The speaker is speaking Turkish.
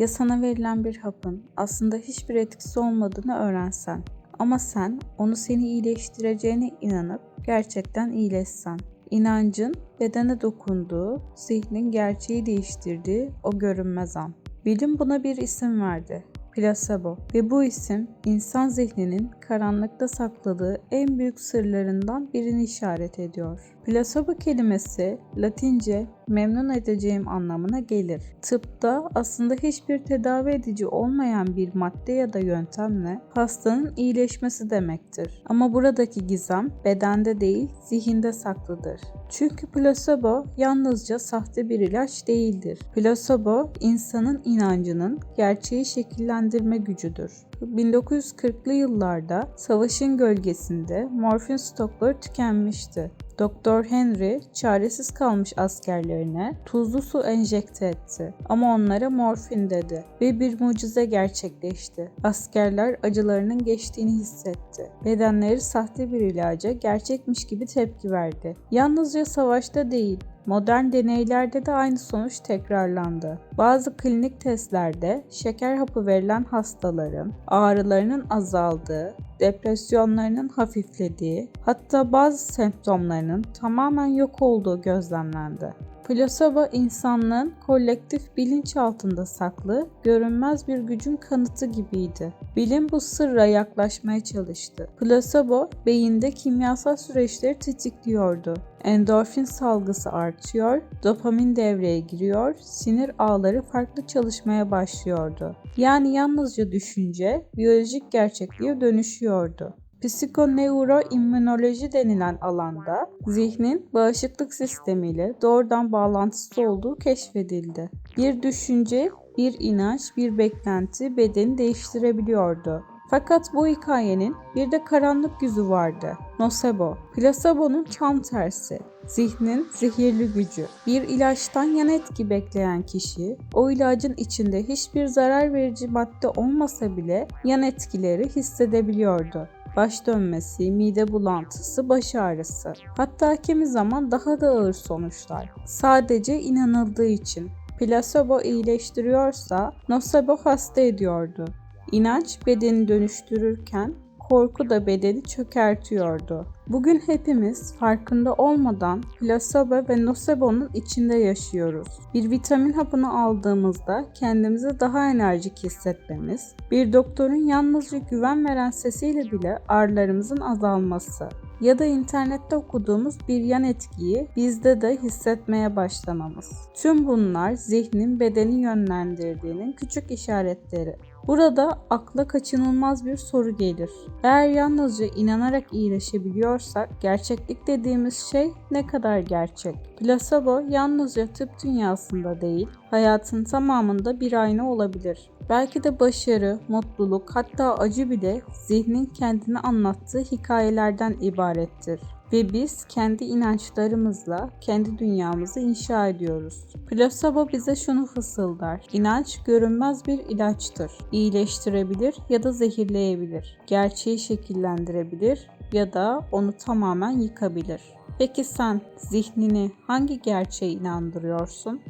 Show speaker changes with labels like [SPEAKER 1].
[SPEAKER 1] Ya sana verilen bir hapın aslında hiçbir etkisi olmadığını öğrensen ama sen onu seni iyileştireceğine inanıp gerçekten iyileşsen. İnancın bedene dokunduğu, zihnin gerçeği değiştirdiği o görünmez an. Bilim buna bir isim verdi. Plasebo ve bu isim insan zihninin karanlıkta sakladığı en büyük sırlarından birini işaret ediyor. Plasebo kelimesi Latince memnun edeceğim anlamına gelir. Tıpta aslında hiçbir tedavi edici olmayan bir madde ya da yöntemle hastanın iyileşmesi demektir. Ama buradaki gizem bedende değil zihinde saklıdır. Çünkü plasebo yalnızca sahte bir ilaç değildir. Plasebo insanın inancının gerçeği şekillendirme gücüdür. 1940'lı yıllarda savaşın gölgesinde morfin stokları tükenmişti. Doktor Henry çaresiz kalmış askerlerine tuzlu su enjekte etti. Ama onlara morfin dedi ve bir mucize gerçekleşti. Askerler acılarının geçtiğini hissetti. Bedenleri sahte bir ilaca gerçekmiş gibi tepki verdi. Yalnızca savaşta değil, Modern deneylerde de aynı sonuç tekrarlandı. Bazı klinik testlerde şeker hapı verilen hastaların ağrılarının azaldığı, depresyonlarının hafiflediği, hatta bazı semptomlarının tamamen yok olduğu gözlemlendi. Plasebo insanlığın kolektif bilinç altında saklı, görünmez bir gücün kanıtı gibiydi. Bilim bu sırra yaklaşmaya çalıştı. Plasebo beyinde kimyasal süreçleri tetikliyordu. Endorfin salgısı artıyor, dopamin devreye giriyor, sinir ağları farklı çalışmaya başlıyordu. Yani yalnızca düşünce biyolojik gerçekliğe dönüşüyordu. Psikoneuroimmünoloji denilen alanda zihnin bağışıklık sistemiyle doğrudan bağlantısı olduğu keşfedildi. Bir düşünce, bir inanç, bir beklenti bedeni değiştirebiliyordu. Fakat bu hikayenin bir de karanlık yüzü vardı. Nocebo, plasebo'nun tam tersi. Zihnin zehirli gücü. Bir ilaçtan yan etki bekleyen kişi, o ilacın içinde hiçbir zarar verici madde olmasa bile yan etkileri hissedebiliyordu baş dönmesi, mide bulantısı, baş ağrısı. Hatta kimi zaman daha da ağır sonuçlar. Sadece inanıldığı için. Plasebo iyileştiriyorsa nocebo hasta ediyordu. İnanç bedeni dönüştürürken korku da bedeni çökertiyordu. Bugün hepimiz farkında olmadan plasebo ve nocebo'nun içinde yaşıyoruz. Bir vitamin hapını aldığımızda kendimizi daha enerjik hissetmemiz, bir doktorun yalnızca güven veren sesiyle bile ağrılarımızın azalması ya da internette okuduğumuz bir yan etkiyi bizde de hissetmeye başlamamız. Tüm bunlar zihnin bedeni yönlendirdiğinin küçük işaretleri. Burada akla kaçınılmaz bir soru gelir. Eğer yalnızca inanarak iyileşebiliyorsak gerçeklik dediğimiz şey ne kadar gerçek? Plasebo yalnızca tıp dünyasında değil, hayatın tamamında bir ayna olabilir. Belki de başarı, mutluluk hatta acı bile zihnin kendini anlattığı hikayelerden ibarettir ve biz kendi inançlarımızla kendi dünyamızı inşa ediyoruz. Plasebo bize şunu fısıldar. İnanç görünmez bir ilaçtır. İyileştirebilir ya da zehirleyebilir. Gerçeği şekillendirebilir ya da onu tamamen yıkabilir. Peki sen zihnini hangi gerçeğe inandırıyorsun?